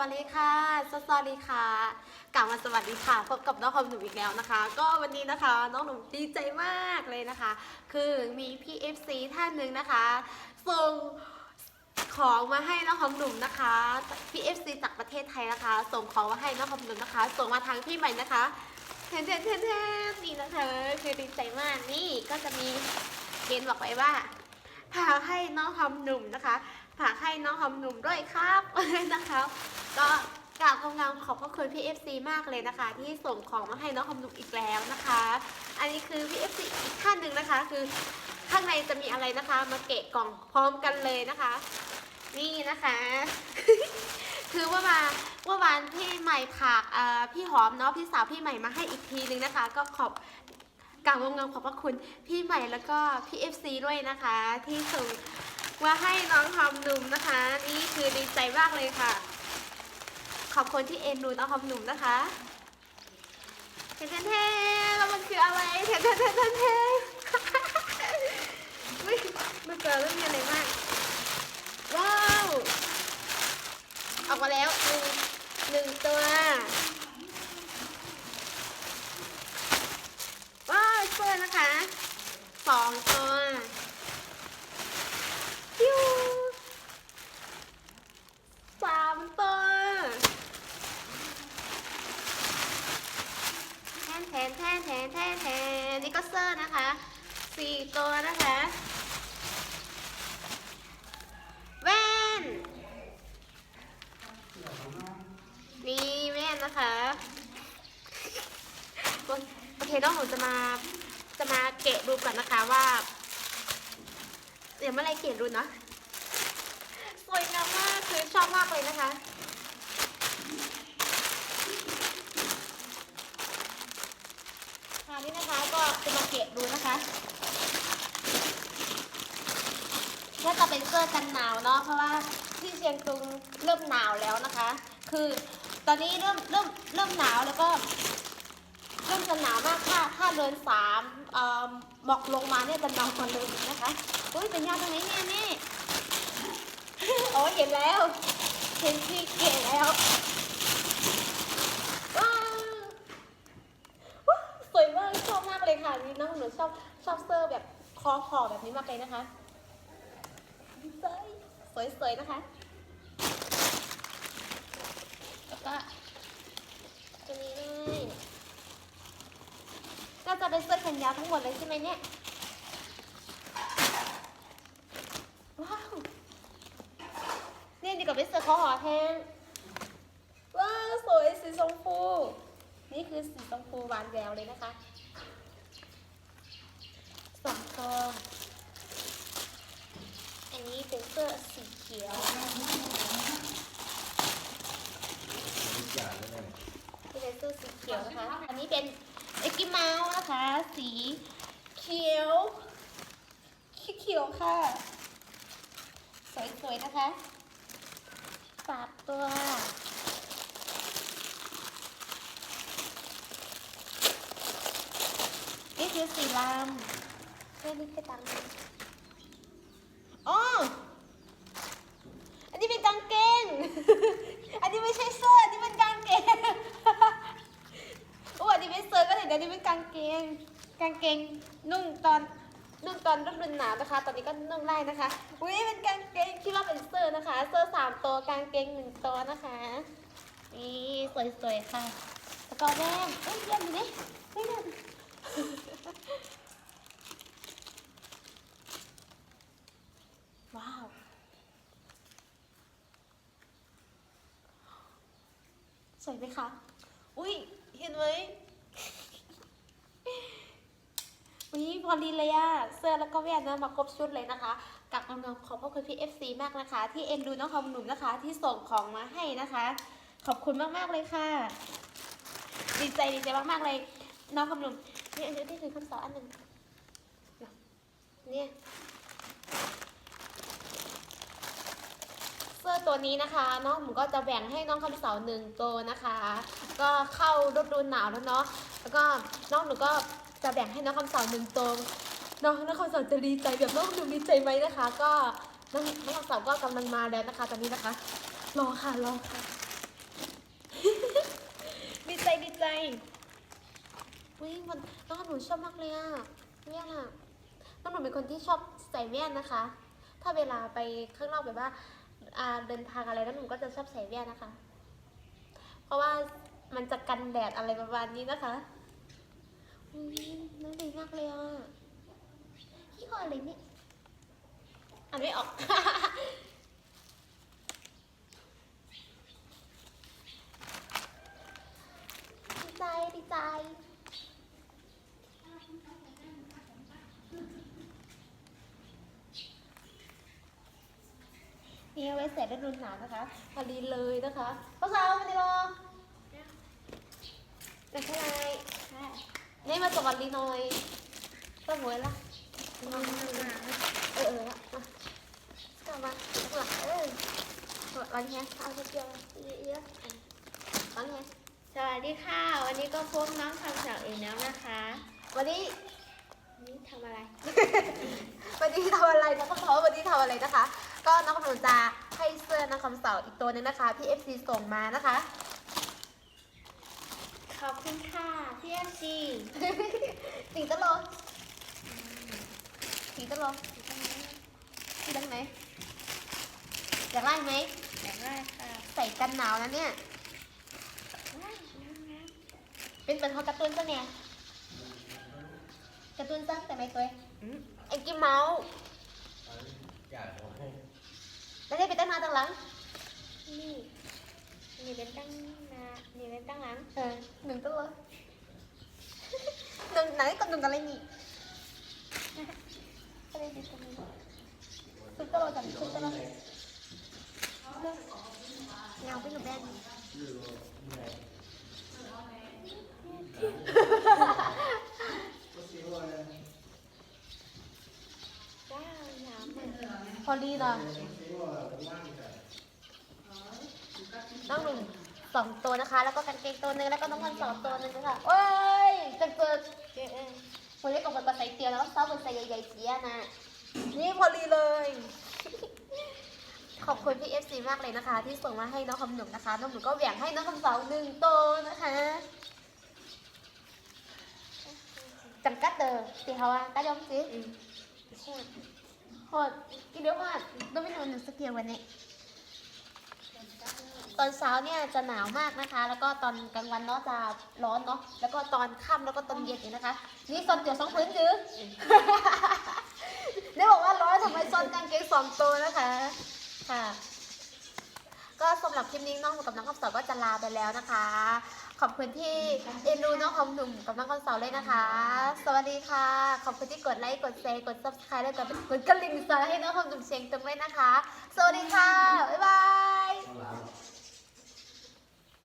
วัสดีค่ะ สวัสดีค่ะกลับมาสวัสดีค่ะ พบกับน้องคอมหนุ่มอีกแล้วนะคะ ก็วันนี้นะคะ น้องหนุ่มดีใจมากเลยนะคะ คือมีพี่ FC ท่านหนึ่งนะคะส่งของมาให้น้องคอมหนุ่มนะคะพี่ FC จากประเทศไทยนะคะ ส่งของมาให้น้องคอมหนุ่มนะคะ ส่งมาทางพี่ใหม่นะคะเทนเทนเทนเทนนี่นะคะ คือดีใจมากนี่ก็จะมีเกณฑ์บอกไว้ว่าพาให้น้องคอมหนุ่มนะคะ ฝากให้น้องหอมหนุ่มด้วยครับนะคะก็กราบความงามขอบพระคุณพี่ FC มากเลยนะคะ ที่ส่งของมาให้น้องหอมหนุ่มอีกแล้วนะคะ อันนี้คือพี่ FC อีกท่านหนึ่งนะคะ คือข้างในจะมีอะไรนะคะ มาเกะกล่องพร้อมกันเลยนะคะ นี่นะคะ คือว่ามาเมื่อวานพี่ใหม่ผากพี่หอมเนาะพี่สาวพี่ใหม่มาให้อีกทีนึงนะคะ ก็ขอบกราบความงามขอบพระคุณพี่ใหม่แล้วก็พี่ FC ด้วยนะคะ ที่ส่ง ว่าให้น้องหอมหนุ่มนะคะ นี่คือดีใจมากเลยค่ะ ขอบคุณที่เอ็นดูน้องหอมหนุ่มนะคะเทนเทนแล้วมันคืออะไรเทนเทนเทนเทนเทนอุ๊ยมันเจอเรื่องมีอะไรมากว้าวออกมาแล้วหนึ่งหนึ่งตัวว้าวเสื้อนะคะสองตัว ฟิวสามตัวแท นแทนแทนแทนแทนแทนนี่ก็เซอร์นะคะสี่ตัวนะคะแว่นนี่แว่นนะคะโอเคน้องผมจะมาจะมาเกะดูก่อนนะคะว่าเดี๋ยวเมื่อไรเขียนดูนาะสวยงามมากคือชอบมากเลยนะคะ ครา วนี้นะคะก็จะมาเก็บดูนะคะก็จะเป็นเสื้อกันหนาวเนาะเพราะว่าที่เชียงตุงเริ่มหนาวแล้วนะคะ คือตอนนี้เริ่มเริ่มเริ่มหนาวแล้วก็ เริ่มจะหนาวมากถ้าถ้าเดินสามเอ่อหมอกลงมาเนี่ยจะหนาวกว่าเลยนะคะอุ้ยเป็นยอดตรงไหนเนี่ยนี่โอ้เห็นแล้ว เห็นที่เก๋แล้วาวว้าวสวยมากชอบมาก เลยค่ะนี่น้องหนูชอบชอบเสื้อแบบคอขอแบบนี้มากเลยนะคะสวยสวยสวยนะคะ แล้วก็ตัวนี้เลยก็จะเป็นเสื้อแขนยาวทั้งหมดเลยใช่ไหมเนี่ย ว้าวนี่ดีกว่าเป็นเสื้อคอหอแทนว้าวสวยสีชมพู นี่คือสีชมพูหวานแววเลยนะคะสองตัวอันนี้เป็นเสื้อสีเขียวที่เป็นเสื้อสีเขียวนะคะ อันนี้เป็นเอ็กกี้เมาส์นะคะ สีเขียวเขียวค่ะ สวยๆนะคะสามตัวนี่คือสีลำเพื่อนี่คือตังค์อ๋ออั นี้เป็นกางเกง อันนี้ไม่ใช่เสื้ออันนี้เป็นกางเกงโอ้อันนี้เป็นเสื้อก็เห็นอันนี้เป็นกางเกง กางเกงนุ่งตอนนุ่งตอนฤดูหนาวนะคะ ตอนนี้ก็นุ่งได้นะคะ อุ้ยเป็นกางเกงคิดว่าเป็นเสื้อนะคะ เสื้อสามตัวกางเกงหนึ่งตัวนะคะ นี่สวยๆค่ะแล้วก็แว่นเอ้ยแว่ยู่นี่เฮ้ยแว่นาว สวยไหมคะ อุ้ยเห็นไหมอุ้ยพอดีเลยอะเสื้อแล้วก็แว่นนะมาครบชุดเลยนะคะกับกำลังขอบพระคุณพี่ FC มากนะคะ ที่เอ็นดูน้องคอมหนุ่มนะคะ ที่ส่งของมาให้นะคะ ขอบคุณมากๆเลยค่ะ ดีใจดีใจมากๆเลย น้องคอมหนุ่มนี่อันนี้ที่คือคำสอนอันหนึ่งเนี่ย เสื้อ ตัวนี้นะคะน้องผมก็จะแบ่งให้น้องคำเสาหนึ่งตัวนะคะ ก็เข้าฤดูหนาวแล้วเนาะแล้วก็น้องหนูก็จะแบ่งให้น้องคำเสาหนึ่งตัวน้องน้องคำเสาจะดีใจแบบน้องหนูดีใจไหมนะคะ ก็น้องน้องคำเสาก็กำลังมาแล้วนะคะตอนนี้นะคะรอค่ะรอค่ะดีใจดีใจอุ้ยมันน้องหนูชอบมากเลยอะเนี่น่ะน้องหนูเป็นคนที่ชอบใส่แว่นนะคะ ถ้าเวลาไปข้างนอกแบบว่า เดินทางอะไรแล้วหนูก็จะชอบใส่แว่นนะคะ เพราะว่ามันจะกันแดดอะไรประมาณนี้นะคะอุ้ยน่าดีมากเลยอะยี่ห้ออะไรเนี่ยอ่านไม่ออก ดีใจดีใจ นี่เอาไว้ใส่ฤดูหนาวนะคะพอดีเลยนะคะพ่อสาวมาดีรอเป็นเท่าไหรนี่มาสวัสดีหน่อยก็หวยละเออเออละมากลับมาหลังเออวันนี้เอาเดียวเยอะๆวันนี้สวัสดีค่ะ วันนี้ก็พบน้องคำศักดิ์อีกแล้วนะคะ วันนี้นี่ทำอะไร วันนี้ทำอะไรนะพ่อเขาวันนี้ทำอะไรนะคะ ก็น้องกำลังจะให้เสื้อน้องคำเสาอีกตัวหนึงนะคะพี่ FC ส่งมานะคะ ขอบคุณค่ะพี่เอฟซีสีตะโลสีตะโลสีดังไหนอยากไล่ไหมอยากได้ค่ะใส่กันหนาวนะเนี่ยว้าวน้เป็นเป็นของการ์ตูนซะเนี่ยการ์ตูนซะแต่ไม่ตัวำอืมไอ้กิมเมาส์ แล้วได้ไปตั้งหน้าตั้งหลัง นี่นี่เป็นตั้งหนานี่เป็นตั้งหลัง เออหนึ่งตัวหนึ่งไหนกับหนึ่งอะไรนี่อะไรดีตรงนี้ซุปตะโลจังซุปตะโลเงาไปหนูแบน ว้าวน้ำมัน พอดีเลยน้องหนุ่มสองตัวนะคะ แล้วก็กางเกงตัวหนึงแล้วก็น้องมันสองตัวหนึงนะคะโอ้ยจังเกิดเจ๊เอ้ยวันนี้ก็มันใส่เตียวแล้วก็ซ้อมมันใส่ใหญ่ๆเสียนะนี่พอดีเลย ขอบคุณพี่เอฟซีมากเลยนะคะ ที่ส่งมาให้น้องคำหนุ่มนะคะน้องหนุ่มก็แบ่งให้น้องคำสาวหนึ่งตัวนะคะจำกัดเด้อตีเขาอะกระยอมสิ หดกินเดี๋ยวก่อนต้องไปนอนหนึ่งสักเดียววันนี้ ตอนเช้าเนี่ยจะหนาวมากนะคะ แล้วก็ตอนกลางวันเนาะจะร้อนเนาะ แล้วก็ตอนค่ำแล้วก็ตอนเย็นอีกนะคะ นี่ซอนเดี่ยวสองพื้นจื้อได้บอกว่าร้อนทำไมซอนกางเกงสองตัวนะคะ ค่ะ ก็สำหรับคลิปนี้น้องกับน้องคำสาวก็จะลาไปแล้วนะคะ ขอบคุณที่เอ็นดูน้องคำหนุ่มกับน้องคอมสาวเลยนะคะ สวัสดีค่ะ ขอบคุณที่กดไลค์ กดแชร์ กดซับสไครต์แล้วก็กดกระดิ่งสารให้น้องคำหนุ่มเชียงตุงด้วยนะคะ สวัสดีค่ะ บ๊ายบาย